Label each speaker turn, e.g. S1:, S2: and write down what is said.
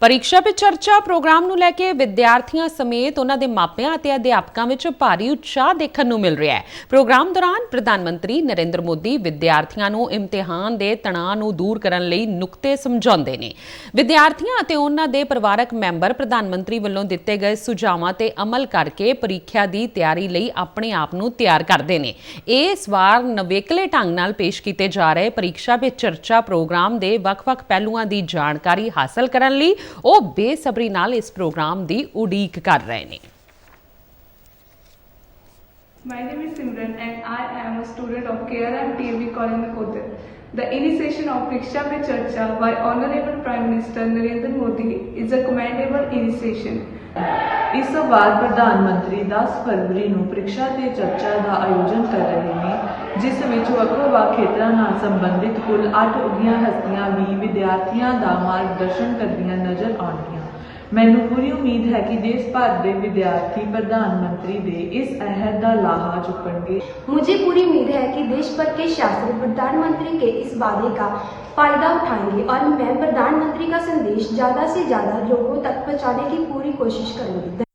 S1: ਪਰੀਖਿਆ ਪੇ ਚਰਚਾ ਪ੍ਰੋਗਰਾਮ ਨੂੰ ਲੈ ਕੇ ਵਿਦਿਆਰਥੀਆਂ ਸਮੇਤ ਉਹਨਾਂ ਦੇ ਮਾਪਿਆਂ ਅਤੇ ਅਧਿਆਪਕਾਂ ਵਿੱਚ ਭਾਰੀ ਉਤਸ਼ਾਹ ਦੇਖਣ ਨੂੰ ਮਿਲ ਰਿਹਾ ਹੈ। ਪ੍ਰੋਗਰਾਮ ਦੌਰਾਨ ਪ੍ਰਧਾਨ ਮੰਤਰੀ ਨਰਿੰਦਰ ਮੋਦੀ ਵਿਦਿਆਰਥੀਆਂ ਨੂੰ ਇਮਤਿਹਾਨ ਦੇ ਤਣਾਅ ਨੂੰ ਦੂਰ ਕਰਨ ਲਈ ਨੁਕਤੇ ਸਮਝਾਉਂਦੇ ਨੇ। ਵਿਦਿਆਰਥੀਆਂ ਅਤੇ ਉਹਨਾਂ ਦੇ ਪਰਿਵਾਰਕ ਮੈਂਬਰ ਪ੍ਰਧਾਨ ਮੰਤਰੀ ਵੱਲੋਂ ਦਿੱਤੇ ਗਏ ਸੁਝਾਵਾਂ ਤੇ ਅਮਲ ਕਰਕੇ ਪ੍ਰੀਖਿਆ ਦੀ ਤਿਆਰੀ ਲਈ ਆਪਣੇ ਆਪ ਨੂੰ ਤਿਆਰ ਕਰਦੇ ਨੇ। ਇਸ ਵਾਰ ਨਵੇਕਲੇ ਢੰਗ ਨਾਲ ਪੇਸ਼ ਕੀਤੇ ਜਾ ਰਹੇ ਪ੍ਰੀਖਿਆ ਪੇ ਚਰਚਾ ਪ੍ਰੋਗਰਾਮ ਦੇ ਵੱਖ-ਵੱਖ ਪਹਿਲੂਆਂ ਦੀ ਜਾਣਕਾਰੀ ਹਾਸਲ ਕਰਨ ਲਈ ਉਹ ਬੇਸਬਰੀ ਨਾਲ ਇਸ ਪ੍ਰੋਗਰਾਮ ਦੀ ਉਡੀਕ ਕਰ ਰਹੇ ਨੇ
S2: My name is Simran and I am a student of KRM TAV College Nakotar. The initiation of Priksha Pe Charcha by Honorable Prime Minister Narendra Modi is a commendable initiation.
S3: ਇਸ ਵਾਰ ਪ੍ਰਧਾਨ ਮੰਤਰੀ 10 ਫਰਵਰੀ ਨੂੰ ਪ੍ਰੀਖਿਆ ਤੇ ਚਰਚਾ ਦਾ ਆਯੋਜਨ ਕਰ ਰਹੇ ਨੇ ਜਿਸ ਵਿੱਚ ਵੱਖੋ-ਵੱਖ ਖੇਤਰਾਂ ਨਾਲ ਸੰਬੰਧਿਤ ਕੁੱਲ 8 ਉੱਘੀਆਂ ਹਸਤੀਆਂ ਵੀ ਵਿਦਿਆਰਥੀਆਂ ਦਾ ਮਾਰਗਦਰਸ਼ਨ ਕਰਦੀਆਂ ਨਜ਼ਰ ਆਉਣਗੀਆਂ ਮੈਨੂੰ ਪੂਰੀ ਉਮੀਦ ਹੈ ਕਿ ਦੇਸ਼ ਭਰ ਦੇ ਵਿਦਿਆਰਥੀ ਪ੍ਰਧਾਨ ਮੰਤਰੀ ਦੇ ਇਸ ਅਹਿਦ ਦਾ ਲਾਹਾ ਚੁੱਕਣਗੇ
S4: मुझे पूरी उम्मीद है कि देश भर के शासक प्रधानमंत्री के इस वादे का फायदा उठाएंगे और मैं प्रधानमंत्री का संदेश ज़्यादा से ज़्यादा लोगों तक पहुंचाने की पूरी कोशिश करूंगी